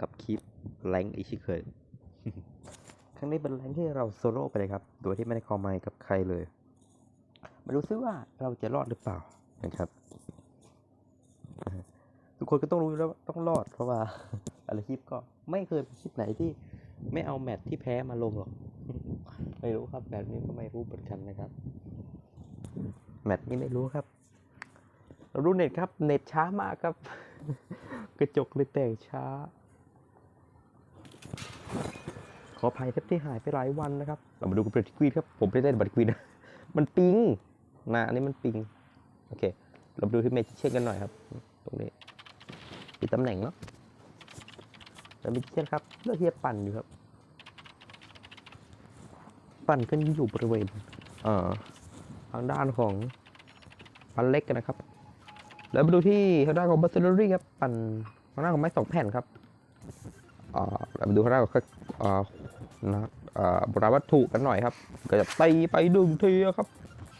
กับคลิปแรงค์อีกเช่นเคยครั้งนี้เป็นแรงค์ที่เราโซโล่ไปเลยครับ โดยที่ไม่ได้คอมไมค์กับใครเลย มาดูซิว่าเราจะรอดหรือเปล่านะครับ ทุกคนก็ต้องรู้แล้วว่าต้องรอดเพราะว่าอะไรคลิปก็ไม่เคยคลิปไหนที่ไม่เอาแมตช์ที่แพ้มาลงหรอกไม่รู้ครับแบบนี้ก็ไม่รู้เหมือนกันนะครับ แมตช์นี้ไม่รู้ครับเรารู้เน็ตครับ เน็ตช้ามากครับ กระจกเลยแตกช้า ขออภัยครับที่หายไปหลายวันนะครับ เรามาดูกันเป็นควีนครับ ผมไม่ได้เล่นบัตรควีนนะ มันปิงนะอันนี้มันปิง โอเค เรามาดูที่เมจิเช่นกันหน่อยครับ ตรงนี้มีตำแหน่งเนาะแล้วเมจิเช่นครับเลือกที่จะปั่นอยู่ครับ ปั่นกันอยู่บริเวณเอ่อทางด้านของปันเล็กกันนะครับ แล้วมาดูที่ทางด้านของบัสเซอรี่ครับ ปั่นทางด้านของไม้สองแผ่นครับ มาดูทางด้านของอ่านะโบราณวัตถุกันหน่อยครับ ก็จะตีไปหนึ่งทีครับ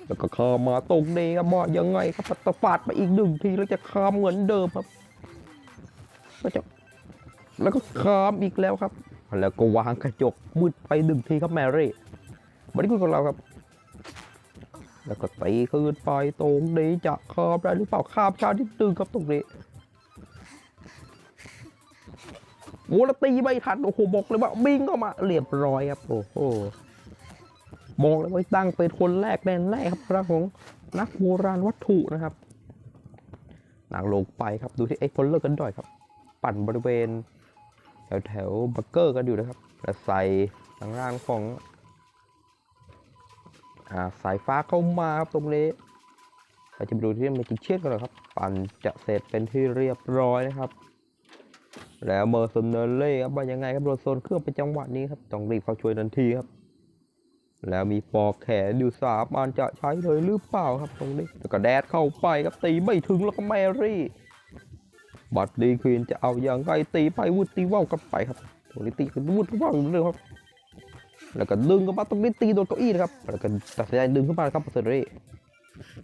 แล้วก็ข้ามมาตรงนี้ครับว่ยังไงครับตะฟาดไปอีกหนึ่งทีแล้วจะข้ามเหมือนเดิมครับ ก็จะแล้วก็ข้ามอีกแล้วครับ แล้วก็วางกระจกมืดไปหนึ่งทีครับแมรี่บริกุลของเราครับ แล้วก็ตีคืนไปตรงนี้จะข้ามได้หรือเปล่าข้ามชานิดึงครับตรงนี้ โอ้แล้วตีไม่ทันโอ้โหบอกเลยว่าบิงเข้ามาเรียบร้อยครับโอ้โหบอกเลยว่าตั้งเป็นคนแรกแน่แน่ครับพระของนักโบราณวัตถุนะครับนางลงไปครับดูที่ไอ้พลเลอร์กันด่อยครับ ปั่นบริเวณ แถวแถวบักเกอร์กันอยู่นะครับแล้วใส่ทางด้านของอ่าสายฟ้าเข้ามาครับตรงนี้เราจะไปดูที่เมจิเชียนกันหน่อยครับ ปั่นจะเสร็จเป็นที่เรียบร้อยนะครับ แล้วเมอร์เซนเนเล่ครับว่ายังไงครับโดนโซนเครื่องเป็นจังหวะนี้ครับต้องรีบเข้าช่วยทันทีครับ แล้วมีปอกแขนอยู่สามอันจะใช้เลยหรือเปล่าครับตรงนี้แล้วก็แดดเข้าไปครับตีไม่ถึงแล้วก็แมรี่ บัตดีควีนจะเอาอย่างไรตีไปวุดตีว่าวกันไปครับตรงนี้ตีกันวุดว่าวเรื่องครับ แล้วก็ดึงเข้ามาตรงนี้ตีโดนเก้าอี้นะครับแล้วก็ตัดสินใจดึงเข้ามาครับเซอรี่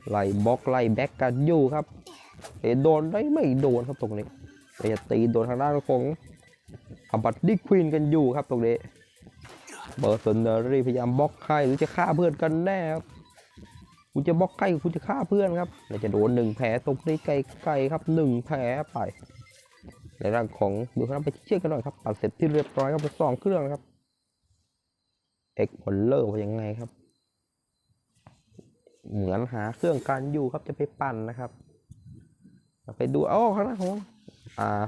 ไล่บล็อกไล่แบ็กกันอยู่ครับเอะโดนได้ไม่โดนครับตรงนี้ แต่จะตีโดนทางด้านของอับัตดีควีนกันอยู่ครับตรงนี้เบอร์ซนเนอรี่พยายามบล็อกใครหรือจะฆ่าเพื่อนกันแน่ครับคุณจะบล็อกใครคุณจะฆ่าเพื่อนครับแล้วจะโดนหนึ่งแผลตรงนี้ไกลๆครับหนึ่งแผลไป ในร่างของดูครับไปเชื่อกันหน่อยครับปัดเสร็จที่เรียบร้อยครับสองเครื่องครับเอ็กพอลเลอร์ว่ายังไงครับ เหมือนหาเครื่องการอยู่ครับจะไปปั่นนะครับ ไปดูอ๋อข้างหน้าของ อ่า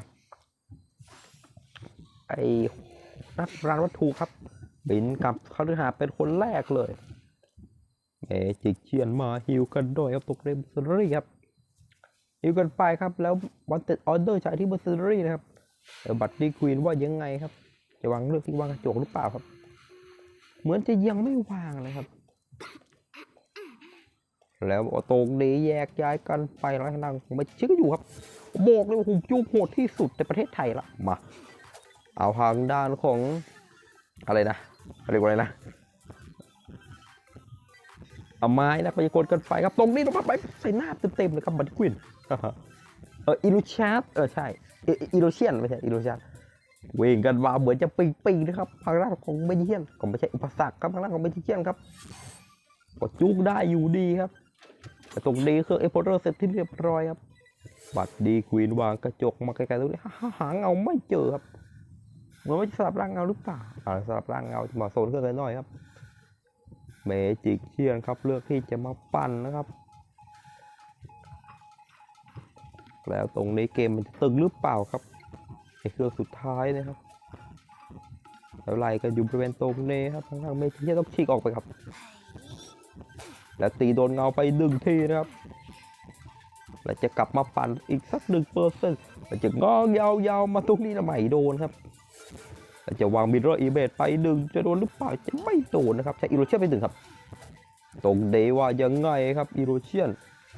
ไอนักรานวัตถุครับ บินกับเขาฤหาเป็นคนแรกเลยเมจิกเชียนมาฮิวกันด้วยครับตกเรมซอรี่ครับฮิวกันไปครับแล้ววันเต็ดออเดอร์ใช้ที่เบอร์ซอรี่นะครับเออบัตรดีควีนว่ายังไงครับ จะวางเลือกที่วางกระจกหรือเปล่าครับ เหมือนจะยังไม่วางนะครับ แล้วตรงนี้แยกย้ายกันไปแล้วทางด้านของมจิกเชียนก็อยู่ครับ บอกเลยว่าผมจุกโหดที่สุดในประเทศไทยละมา เอาทางด้านของอะไรนะเรียกว่าอะไรนะเอาไม้นะไปกดกันไฟครับตรงนี้ลงมาไปใส่หน้าเต็มๆเลยครับบัตรควินเอออิลูชาร์เออใช่อิลูเชียนไม่ใช่อิลูชาร์วิ่งกันมาเหมือนจะปีปีนะครับทางด้านของเมจิเชียนก็ไม่ใช่อุปสรรคครับทางด้านของเมจิเชียนครับก็จุกได้อยู่ดีครับแต่ตรงนี้คือเอฟโพเรอร์เสร็จที่เรียบร้อยครับ บัตรดีควีนวางกระจกมาไกลๆตรงนี้หาเงาไม่เจอครับเหมือนว่สลับร่างเงาหรือเปล่าอ่าสลับร่างเงาจะมาโซนเครื่องกันหน่อยครับเมจิกเชียนครับเลือกที่จะมาปั่นนะครับ แล้วตรงนี้เกมมันจะตึงหรือเปล่าครับในเครื่องสุดท้ายนะครับแล้วไล่กันอยู่บริเวณตรงนี้ครับทางเมจิกเชียนต้องฉีกออกไปครับ แล้วตีโดนเงาไปหนึ่งทีนะครับ แล้วจะกลับมาปั่นอีกสักหนึ่งเปอร์เซ็นต์แล้วจะงอกยาวๆมาตรงนี้แล้วไม่โดนครับแต่จะวางมิดรออีเบตไปหนึ่งจะโดนหรือเปล่าจะไม่โดนนะครับใช้อีโรเชียนไปหนึ่งครับ ตรงเดว่ายังไงครับอีโรเชียน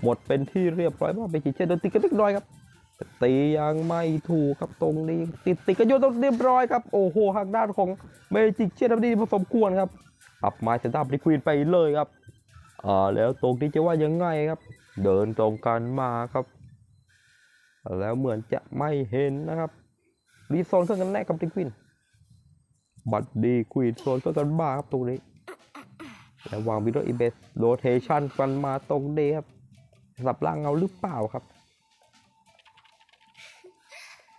หมดเป็นที่เรียบร้อยว่าไปจีเชียนโดนตีกันเล็กน้อยครับตียังไม่ถูกครับตรงนี้ ติดติดกันโยนตรงเรียบร้อยครับโอ้โหทางด้านของเมจิกเชียนทำดีพอสมควรครับปรับไม้เซนตับลิควีนไปเลยครับอ่าแล้วตรงนี้จะว่ายังไงครับ เดินตรงกันมาครับ แล้วเหมือนจะไม่เห็นนะครับรีโซนเครื่องกันแน่กับดิควิน บัตดีควีนโซนเครื่องกันบ้าครับตรงนี้แล้ววางวิดีโออีเบสโรเทชันกันมาตรงนี้ครับสับล่างเงาหรือเปล่าครับ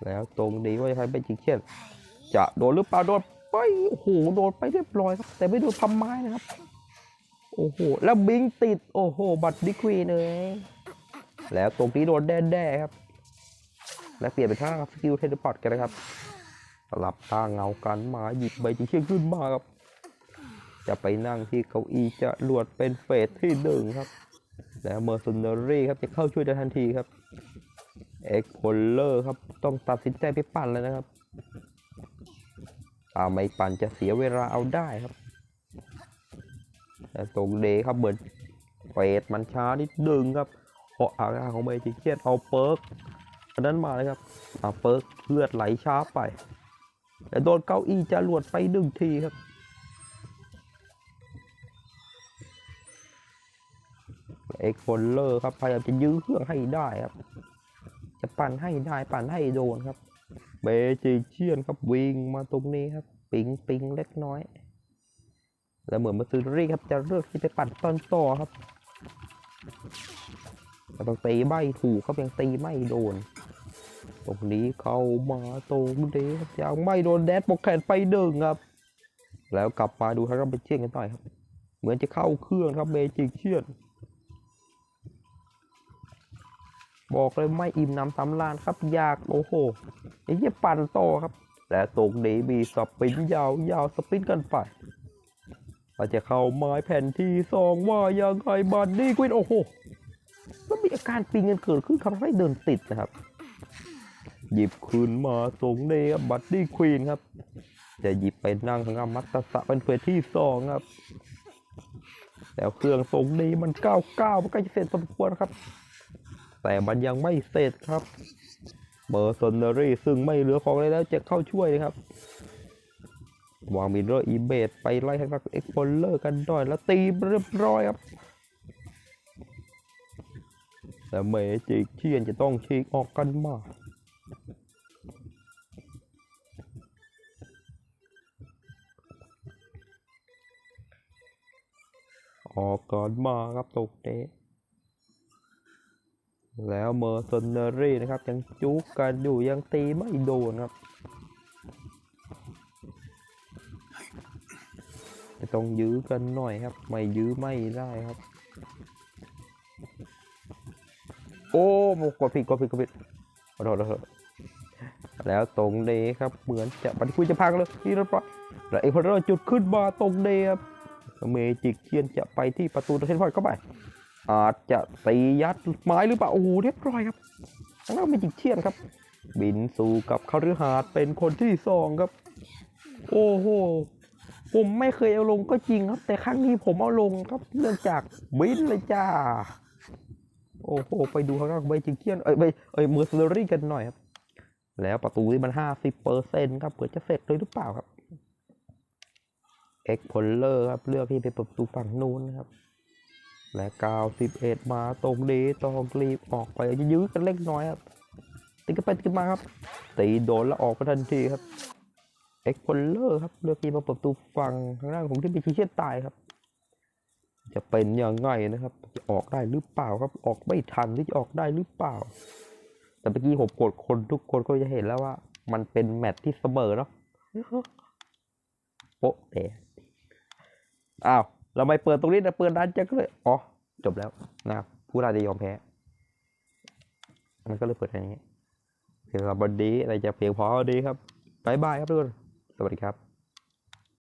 แล้วตรงนี้ว่าจะใช้เป็นจิงเชียนจะโดนหรือเปล่าโดนไปโอ้โหโดนไปเรียบร้อยครับ แต่ไม่โดนทำไม้นะครับ โอ้โห แล้วบิงติด โอ้โห บัตรดิควีเลย แล้วตรงนี้โดนแด่ๆครับ และเปลี่ยนเป็นท่าสกิลเทเลพอร์ตกันนะครับสลับท่าเงากันมาหยิบใบจิงเชียนขึ้นมาครับ จะไปนั่งที่เก้าอี้จะลวดเป็นเฟสที่หนึ่งครับ แล้วเมอร์ซ n น r รี่ครับจะเข้าช่วยได้ทันทีครับเอ็กโพลเลอร์ครับ ต้องตัดสินใจไปปั่นแล้วนะครับถ้าไม่ปั่นจะเสียเวลาเอาได้ครับ แต่ตรงเดย์ครับเหมือนเฟสมันช้านิดนึงครับเพราะอาการของเมจิเคียนเอาเปิร์กอันนั้นมาเลยครับเอาเปิร์กเลือดไหลช้าไปแต่โดนเก้าอี้จะหลวดไปหนึ่งทีครับเอ็กโฟลเลอร์ครับพยายามจะยื้อเครื่องให้ได้ครับ จะปั่นให้ได้ปั่นให้โดนครับเบจิเชียนครับวิ่งมาตรงนี้ครับ ปิงปิงเล็กน้อย แล้วเหมือนมาซื้อรี่ครับจะเลือกที่ไปปั่นต้นต่อครับแต่ต้องตีใบถูกครับยังตีไม่โดน ตรงนี้เข้ามาตรงนี้ครับยังไม่โดนแดดปกแขนไปหนึ่งครับ แล้วกลับมาดูครับเบจิเชี่ยนกันต่อยครับ เหมือนจะเข้าเครื่องครับเบจิเชี่ยนบอกเลยไม่อิ่มน้ำสำราญครับอยากโอ้โหไอ้เหี้ยปั่นต่อครับ และตรงนี้มีสปินยาวยาวสปินกันไป เราจะเข้าไม้แผ่นที่สองว่ายังไงบันนี่ควินโอ้โหแล้วมีอาการปิงกันเกิดขึ้นครับทำให้เดินติดนะครับ หยิบคืนมาตรงนี้ครับบัตตี้ควีนครับ จะหยิบไปนั่งข้างหน้ามัตสะเป็นเฟสที่สองครับแล้วเครื่องตรงนี้มันเก้าเก้ามันใกล้จะเสร็จสมควรครับ แต่มันยังไม่เสร็จครับเบอร์ซนเนอรี่ซึ่งไม่เหลือของเลยแล้วจะเข้าช่วยนะครับ วางมินเรอร์อีเบดไปไล่ทางด้านเอ็กโพลเลอร์กันด้อยแล้วตีเรียบร้อยครับแต่เมจิกเชียนจะต้องฉีกออกกันมาออกก่อนมาครับตกเตะแล้วเมอร์ซนเนอรี่นะครับ ยังจุกกันอยู่ยังตีไม่โดนครับ ต้องยื้อกันหน่อยครับ ไม่ยื้อไม่ได้ครับ โอ้กดผิดกดผิดกดผิดขอโทษขอโทษแล้วตรงเดครับ เหมือนจะปฏิคุยจะพังเลยที่เรียบร้อยแล้วเอพอร์จุดขึ้นมาตรงเดครับเมจิกเชียนจะไปที่ประตูเทนพอยเข้าไปอาจจะตียัดไม้หรือเปล่าโอ้โหเรียบร้อยครับทางด้านเมจิกเชียนครับ บินสู่กับคฤหาสน์เป็นคนที่สองครับ โอ้โห ผมไม่เคยเอาลงก็จริงครับ แต่ครั้งนี้ผมเอาลงครับเนื่องจากบินเลยจ้า โอ้โหไปดูข้างล่างเมจิกเชียนเอ้ยเอ้ยเอ้ยเมอร์ซเนอรี่กันหน่อยครับ แล้วประตูนี่มันห้าสิบเปอร์เซ็นต์ครับเผื่อจะเสร็จเลยหรือเปล่าครับเอ็กพลเลอร์ครับ เลือกที่ไปเปิดประตูฝั่งนู้นนะครับ และกาวสิบเอ็ดมาตรงนี้ต้องรีบออกไปจะยื้อกันเล็กน้อยครับตีกันไปตีกันมาครับตีโดนแล้วออกไปทันทีครับ เอ็กพลเลอร์ครับเลือกที่มาเปิดประตูฝั่งข้างล่างของที่มีชีเชียตายครับ จะเป็นยังไงนะครับ จะออกได้หรือเปล่าครับ ออกไม่ทันที่จะออกได้หรือเปล่า แต่เมื่อกี้ผมกดคนทุกคนก็จะเห็นแล้วว่า มันเป็นแมตช์ที่เสมอเนาะโป๊ะแต่อ้าวเราไม่เปิดตรงนี้แต่เปิดร้านจ็คก็เลยอ๋อจบแล้วนะครับผู้ราจะยอมแพ้ มันก็เลยเปิดอย่างนี้สำหรับวันนี้อะไรจะเพียงพอดีครับบายบายครับทุกคน วัสดีครับ